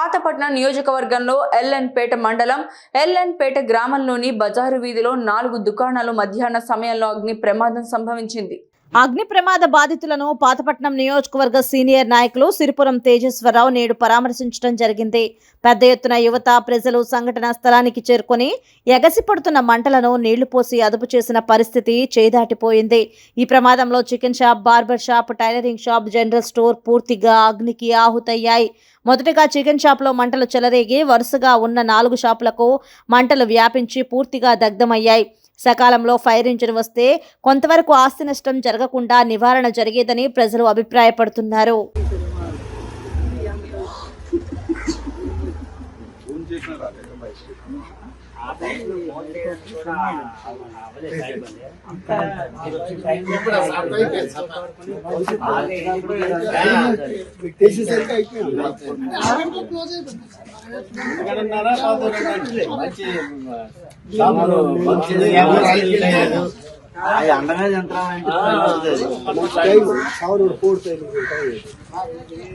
పాతపట్నం నియోజకవర్గంలో ఎల్ఎన్పేట మండలం ఎల్ఎన్పేట గ్రామంలోని బజారు వీధిలో నాలుగు దుకాణాలు మధ్యాహ్న సమయంలో అగ్ని ప్రమాదం సంభవించింది. అగ్ని ప్రమాద బాధితులను పాతపట్నం నియోజకవర్గ సీనియర్ నాయకులు సిరిపురం తేజేశ్వరరావు నేడు పరామర్శించడం జరిగింది. పెద్ద ఎత్తున యువత ప్రజలు సంఘటన స్థలానికి చేరుకొని ఎగసిపడుతున్న మంటలను నీళ్ళు పోసి అదుపు చేసిన పరిస్థితి చేదాటిపోయింది. ఈ ప్రమాదంలో chicken shop barber shop tailoring shop general store పూర్తిగా అగ్నికి ఆహుతయ్యాయి. మొదటగా చికెన్ షాప్లో మంటలు చెలరేగి వరుసగా ఉన్న నాలుగు షాపులకు మంటలు వ్యాపించి పూర్తిగా దగ్ధమయ్యాయి. సకాలంలో ఫైర్ ఇంజిన్ వస్తే కొంతవరకు ఆస్తి నష్టం జరగకుండా నివారణ జరిగేదని ప్రజలు అభిప్రాయపడుతున్నారు. అండగా యంత్రం అంటే